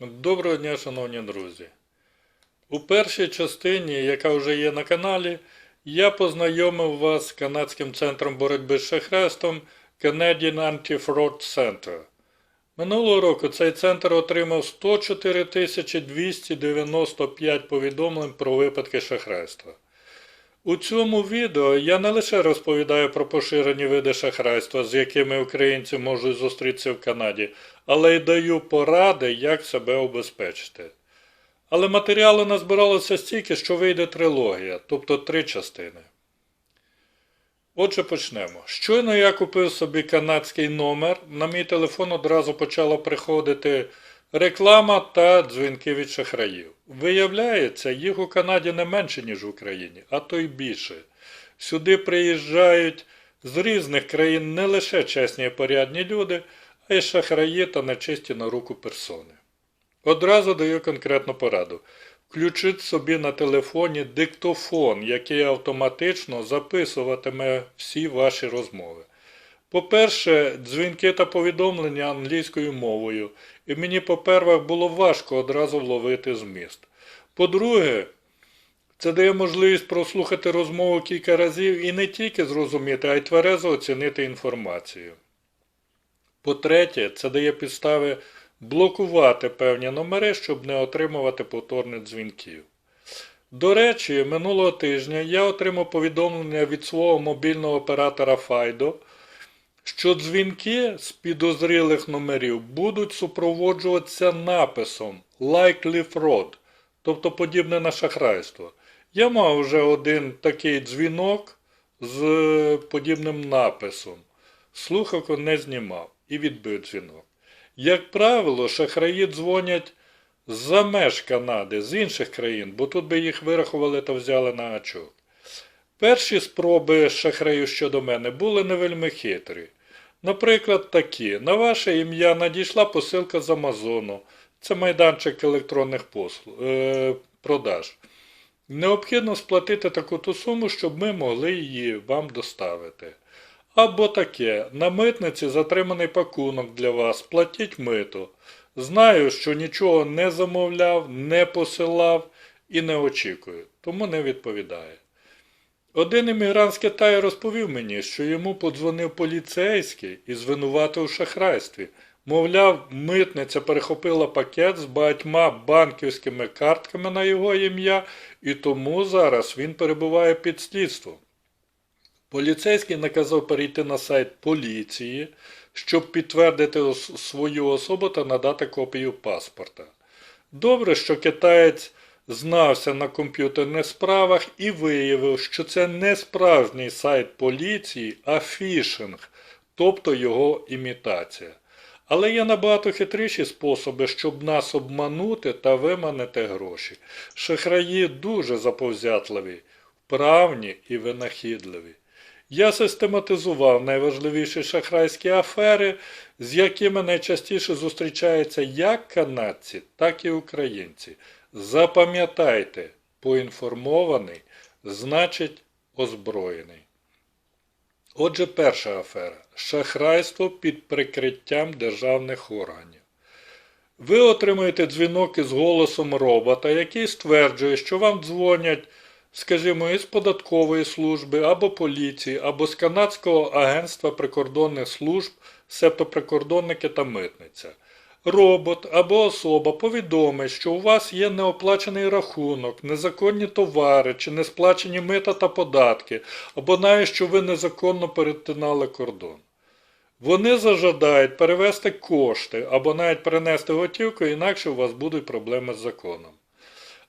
Доброго дня, шановні друзі. У першій частині, яка вже є на каналі, я познайомив вас з канадським центром боротьби з шахрайством Canadian Anti-Fraud Center. Минулого року цей центр отримав 104 295 повідомлень про випадки шахрайства. У цьому відео я не лише розповідаю про поширені види шахрайства, з якими українці можуть зустрітися в Канаді, але й даю поради, як себе обезпечити. Але матеріалу назбиралося стільки, що вийде трилогія, тобто три частини. Отже, почнемо. Щойно я купив собі канадський номер, на мій телефон одразу почала приходити реклама та дзвінки від шахраїв. Виявляється, їх у Канаді не менше, ніж в Україні, а то й більше. Сюди приїжджають з різних країн не лише чесні і порядні люди, а й шахраї та нечисті на руку персони. Одразу даю конкретну пораду. Включіть собі на телефоні диктофон, який автоматично записуватиме всі ваші розмови. По-перше, дзвінки та повідомлення англійською мовою, і мені по-первах було важко одразу вловити зміст. По-друге, це дає можливість прослухати розмову кілька разів і не тільки зрозуміти, а й тверезо оцінити інформацію. По-третє, це дає підстави блокувати певні номери, щоб не отримувати повторних дзвінків. До речі, минулого тижня я отримав повідомлення від свого мобільного оператора Fido, що дзвінки з підозрілих номерів будуть супроводжуватися написом Likely Fraud, тобто подібне на шахрайство. Я мав вже один такий дзвінок з подібним написом. Слухавку не знімав і відбив дзвінок. Як правило, шахраї дзвонять з-за меж Канади, з інших країн, бо тут би їх вирахували та взяли на гачок. Перші спроби шахраїв щодо мене були не вельми хитрі. Наприклад, такі. На ваше ім'я надійшла посилка з Амазону. Це майданчик електронних послуг, е, продаж. Необхідно сплатити таку-то суму, щоб ми могли її вам доставити. Або таке, на митниці затриманий пакунок для вас, платіть мито. Знаю, що нічого не замовляв, не посилав і не очікую, тому не відповідає. Один іммігрант з Китаю розповів мені, що йому подзвонив поліцейський і звинуватив у шахрайстві. Мовляв, митниця перехопила пакет з багатьма банківськими картками на його ім'я, і тому зараз він перебуває під слідством. Поліцейський наказав перейти на сайт поліції, щоб підтвердити свою особу та надати копію паспорта. Добре, що китаєць знався на комп'ютерних справах і виявив, що це не справжній сайт поліції, а фішинг, тобто його імітація. Але є набагато хитріші способи, щоб нас обманути та виманити гроші. Шахраї дуже заповзятливі, вправні і винахідливі. Я систематизував найважливіші шахрайські афери, з якими найчастіше зустрічаються як канадці, так і українці. Запам'ятайте, поінформований значить озброєний. Отже, перша афера шахрайство під прикриттям державних органів. Ви отримуєте дзвінок із голосом робота, який стверджує, що вам дзвонять, скажімо, із податкової служби або поліції, або з Канадського агентства прикордонних служб, себто прикордонники та митниця. Робот або особа повідомить, що у вас є неоплачений рахунок, незаконні товари чи не сплачені мита та податки, або навіть що ви незаконно перетинали кордон. Вони зажадають перевести кошти або навіть перенести готівку, інакше у вас будуть проблеми з законом.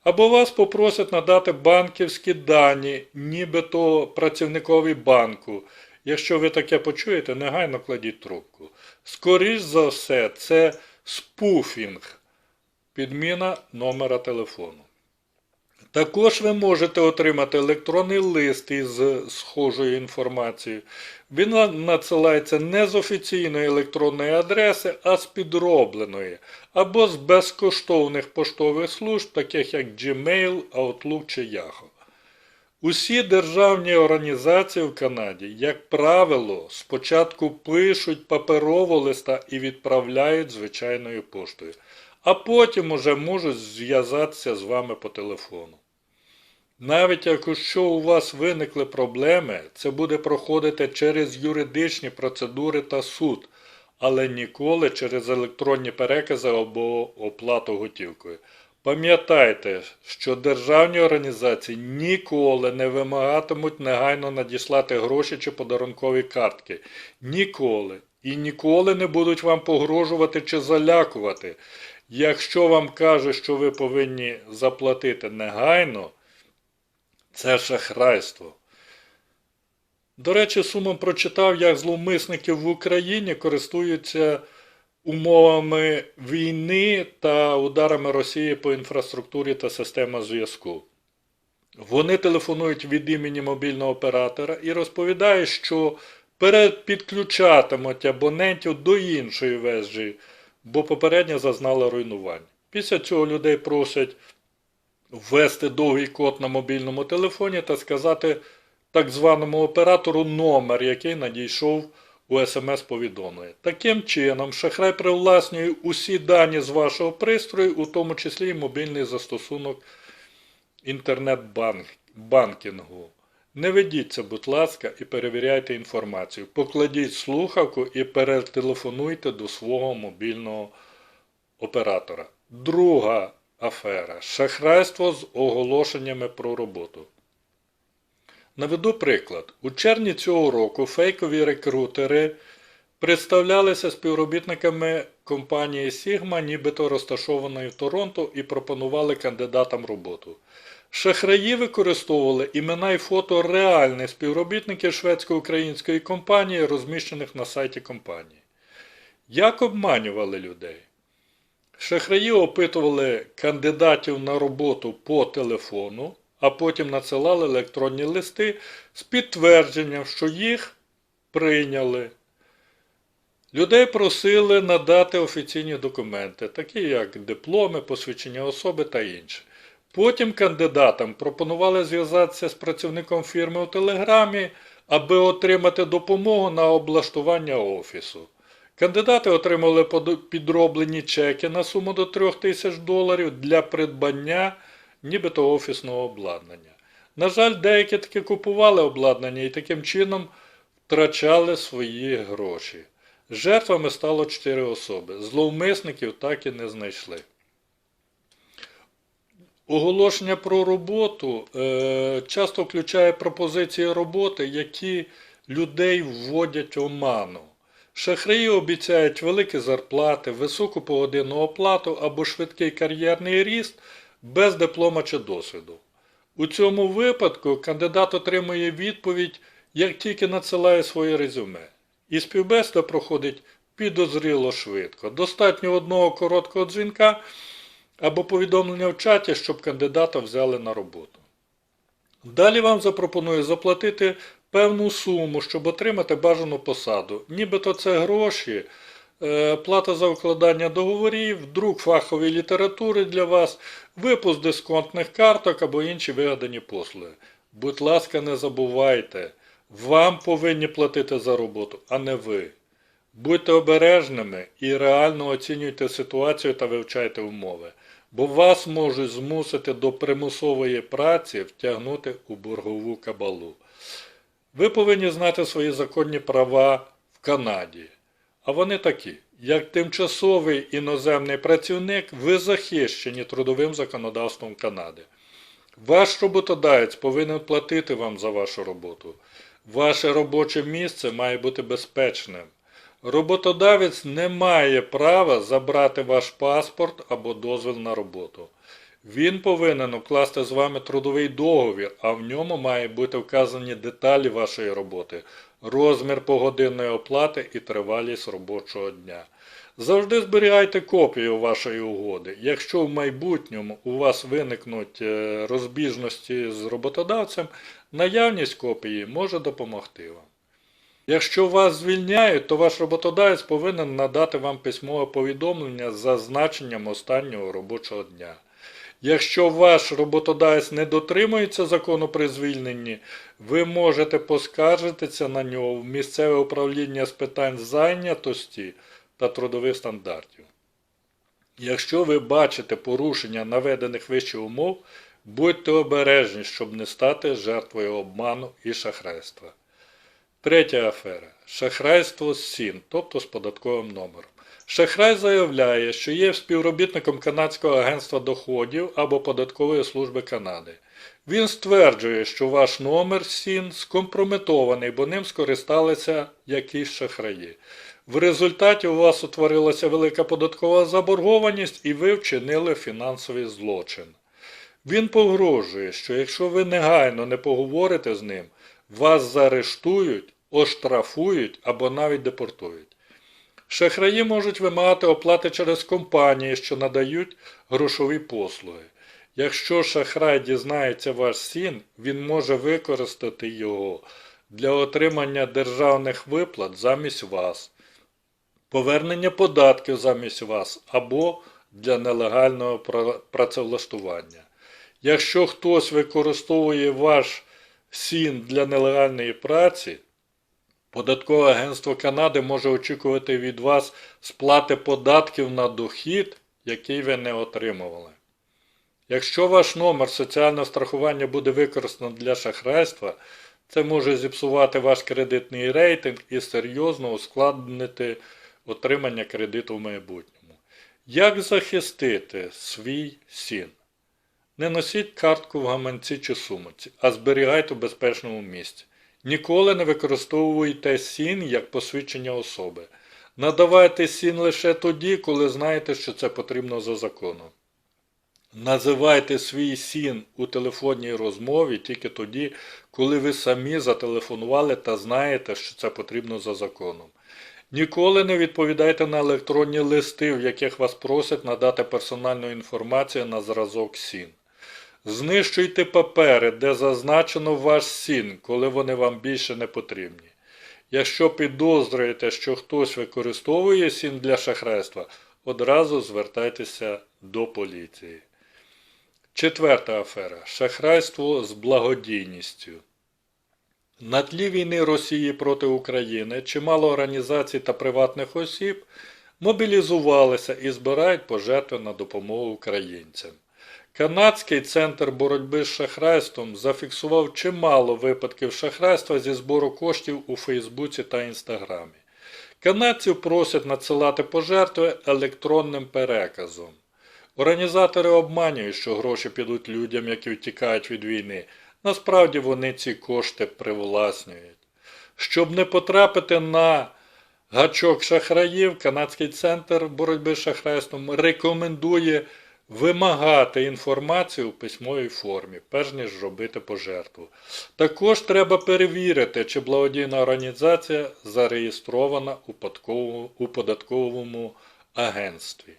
Або вас попросять надати банківські дані, нібито працівникові банку. Якщо ви таке почуєте, негайно кладіть трубку. Скоріш за все, це спуфінг, підміна номера телефону. Також ви можете отримати електронний лист із схожою інформацією. Він на- надсилається не з офіційної електронної адреси, а з підробленої, або з безкоштовних поштових служб, таких як Gmail, Outlook чи Yahoo. Усі державні організації в Канаді, як правило, спочатку пишуть паперово листа і відправляють звичайною поштою. а потім уже можуть зв'язатися з вами по телефону. Навіть якщо у вас виникли проблеми, це буде проходити через юридичні процедури та суд, але ніколи через електронні перекази або оплату готівкою. Пам'ятайте, що державні організації ніколи не вимагатимуть негайно надіслати гроші чи подарункові картки. Ніколи. І ніколи не будуть вам погрожувати чи залякувати. Якщо вам кажуть, що ви повинні заплатити негайно, це шахрайство. До речі, сумом прочитав, як зловмисники в Україні користуються умовами війни та ударами Росії по інфраструктурі та системах зв'язку. Вони телефонують від імені мобільного оператора і розповідають, що перепідключатимуть абонентів до іншої вежі, бо попередньо зазнала руйнувань. Після цього людей просять ввести довгий код на мобільному телефоні та сказати так званому оператору номер, який надійшов у смс-повідомлення. Таким чином, шахрай привласнює усі дані з вашого пристрою, у тому числі і мобільний застосунок інтернет-банкінгу. Не ведіться, будь ласка, і перевіряйте інформацію. Покладіть слухавку і перетелефонуйте до свого мобільного оператора. Друга афера шахрайство з оголошеннями про роботу. Наведу приклад. У червні цього року фейкові рекрутери представлялися співробітниками компанії Sigma, нібито розташованої в Торонто, і пропонували кандидатам роботу. Шахраї використовували імена і фото реальних співробітників шведсько-української компанії, розміщених на сайті компанії. Як обманювали людей? Шахраї опитували кандидатів на роботу по телефону, а потім надсилали електронні листи з підтвердженням, що їх прийняли. Людей просили надати офіційні документи, такі як дипломи, посвідчення особи та інше. Потім кандидатам пропонували зв'язатися з працівником фірми у Телеграмі, аби отримати допомогу на облаштування офісу. Кандидати отримали підроблені чеки на суму до 3 тисяч доларів для придбання нібито офісного обладнання. На жаль, деякі таки купували обладнання і таким чином втрачали свої гроші. Жертвами стало 4 особи. Зловмисників так і не знайшли. Оголошення про роботу е, часто включає пропозиції роботи, які людей вводять в оману. Шахраї обіцяють великі зарплати, високу погодинну оплату або швидкий кар'єрний ріст без диплома чи досвіду. У цьому випадку кандидат отримує відповідь, як тільки надсилає своє резюме. І співбесіда проходить підозріло швидко. Достатньо одного короткого дзвінка або повідомлення в чаті, щоб кандидата взяли на роботу. Далі вам запропоную заплатити певну суму, щоб отримати бажану посаду. Нібито це гроші, плата за укладання договорів, друк фахової літератури для вас, випуск дисконтних карток або інші вигадані послуги. Будь ласка, не забувайте, вам повинні платити за роботу, а не ви. Будьте обережними і реально оцінюйте ситуацію та вивчайте умови, бо вас можуть змусити до примусової праці втягнути у боргову кабалу. Ви повинні знати свої законні права в Канаді. А вони такі, як тимчасовий іноземний працівник, ви захищені трудовим законодавством Канади. Ваш роботодавець повинен платити вам за вашу роботу. Ваше робоче місце має бути безпечним. Роботодавець не має права забрати ваш паспорт або дозвіл на роботу. Він повинен укласти з вами трудовий договір, а в ньому має бути вказані деталі вашої роботи, розмір погодинної оплати і тривалість робочого дня. Завжди зберігайте копію вашої угоди. Якщо в майбутньому у вас виникнуть е, розбіжності з роботодавцем, наявність копії може допомогти вам. Якщо вас звільняють, то ваш роботодавець повинен надати вам письмове повідомлення з зазначенням останнього робочого дня. Якщо ваш роботодавець не дотримується закону при звільненні, ви можете поскаржитися на нього в місцеве управління з питань зайнятості та трудових стандартів. Якщо ви бачите порушення наведених вище умов, будьте обережні, щоб не стати жертвою обману і шахрайства. Третя афера. Шахрайство з СІН, тобто з податковим номером. Шахрай заявляє, що є співробітником Канадського агентства доходів або податкової служби Канади. Він стверджує, що ваш номер СІН скомпрометований, бо ним скористалися якісь шахраї. В результаті у вас утворилася велика податкова заборгованість і ви вчинили фінансовий злочин. Він погрожує, що якщо ви негайно не поговорите з ним, вас заарештують, оштрафують або навіть депортують. Шахраї можуть вимагати оплати через компанії, що надають грошові послуги. Якщо шахрай дізнається ваш сін, він може використати його для отримання державних виплат замість вас, повернення податків замість вас або для нелегального працевлаштування. Якщо хтось використовує ваш сін для нелегальної праці, Податкове агентство Канади може очікувати від вас сплати податків на дохід, який ви не отримували. Якщо ваш номер соціального страхування буде використано для шахрайства, це може зіпсувати ваш кредитний рейтинг і серйозно ускладнити отримання кредиту в майбутньому. Як захистити свій сін? Не носіть картку в гаманці чи сумочці, а зберігайте в безпечному місці. Ніколи не використовуйте сін як посвідчення особи. Надавайте сін лише тоді, коли знаєте, що це потрібно за законом. Називайте свій сін у телефонній розмові тільки тоді, коли ви самі зателефонували та знаєте, що це потрібно за законом. Ніколи не відповідайте на електронні листи, в яких вас просять надати персональну інформацію на зразок сін. Знищуйте папери, де зазначено ваш сін, коли вони вам більше не потрібні. Якщо підозрюєте, що хтось використовує сін для шахрайства, одразу звертайтеся до поліції. Четверта афера. Шахрайство з благодійністю. На тлі війни Росії проти України чимало організацій та приватних осіб мобілізувалися і збирають пожертви на допомогу українцям. Канадський центр боротьби з шахрайством зафіксував чимало випадків шахрайства зі збору коштів у Фейсбуці та Інстаграмі. Канадців просять надсилати пожертви електронним переказом. Організатори обманюють, що гроші підуть людям, які втікають від війни. Насправді вони ці кошти привласнюють. Щоб не потрапити на гачок шахраїв, Канадський центр боротьби з шахрайством рекомендує вимагати інформацію у письмовій формі, перш ніж робити пожертву. Також треба перевірити, чи благодійна організація зареєстрована у податковому- агентстві.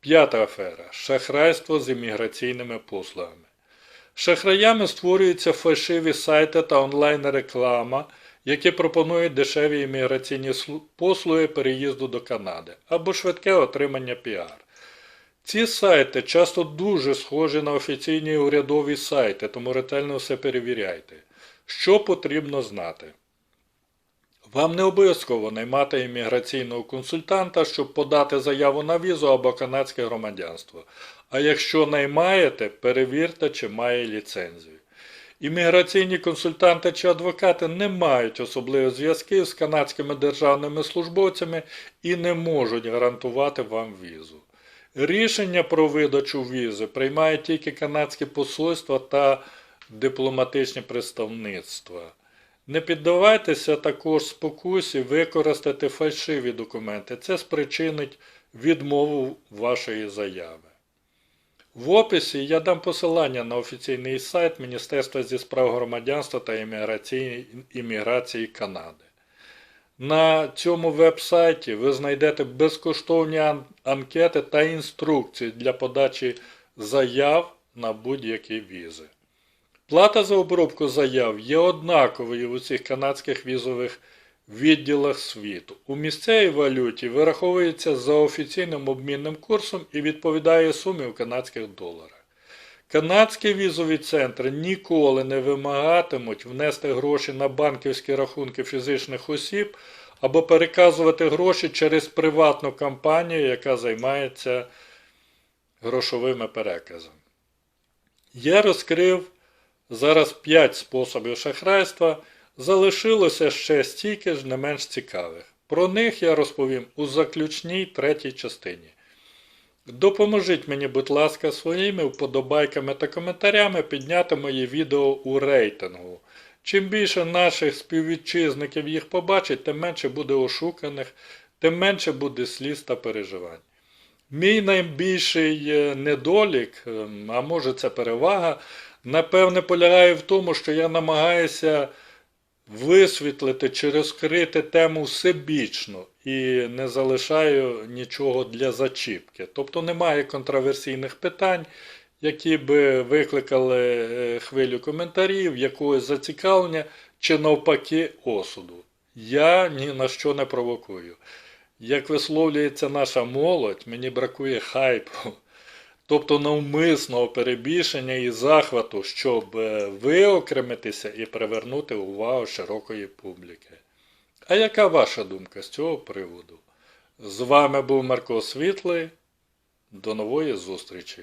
П'ята афера. Шахрайство з імміграційними послугами. Шахраями створюються фальшиві сайти та онлайн-реклама, які пропонують дешеві імміграційні послуги переїзду до Канади або швидке отримання піар. Ці сайти часто дуже схожі на офіційні урядові сайти, тому ретельно все перевіряйте. Що потрібно знати? Вам не обов'язково наймати імміграційного консультанта, щоб подати заяву на візу або канадське громадянство. А якщо наймаєте, перевірте, чи має ліцензію. Імміграційні консультанти чи адвокати не мають особливих зв'язків з канадськими державними службовцями і не можуть гарантувати вам візу. Рішення про видачу візи приймає тільки канадське посольство та дипломатичні представництва. Не піддавайтеся також спокусі використати фальшиві документи. Це спричинить відмову вашої заяви. В описі я дам посилання на офіційний сайт Міністерства зі справ громадянства та імміграції, Канади. На цьому веб-сайті ви знайдете безкоштовні анкети та інструкції для подачі заяв на будь-які візи. Плата за обробку заяв є однаковою в усіх канадських візових відділах світу. У місцевій валюті вираховується за офіційним обмінним курсом і відповідає сумі в канадських доларах. Канадські візові центри ніколи не вимагатимуть внести гроші на банківські рахунки фізичних осіб або переказувати гроші через приватну компанію, яка займається грошовими переказами. Я розкрив зараз 5 способів шахрайства, залишилося ще стільки ж не менш цікавих. Про них я розповім у заключній третій частині. Допоможіть мені, будь ласка, своїми вподобайками та коментарями підняти мої відео у рейтингу. Чим більше наших співвітчизників їх побачить, тим менше буде ошуканих, тим менше буде сліз та переживань. Мій найбільший е, недолік, ем, а може це перевага, напевне, полягає в тому, що я намагаюся висвітлити чи розкрити тему всебічно і не залишаю нічого для зачіпки. Тобто немає контроверсійних питань, які би викликали е, хвилю коментарів, якогось зацікавлення чи навпаки осуду. Я ні на що не провокую. Як висловлюється наша молодь, мені бракує хайпу, тобто навмисного перебільшення і захвату, щоб е, виокремитися і привернути увагу широкої публіки. А яка ваша думка з цього приводу? З вами був Марко Світлий. До нової зустрічі!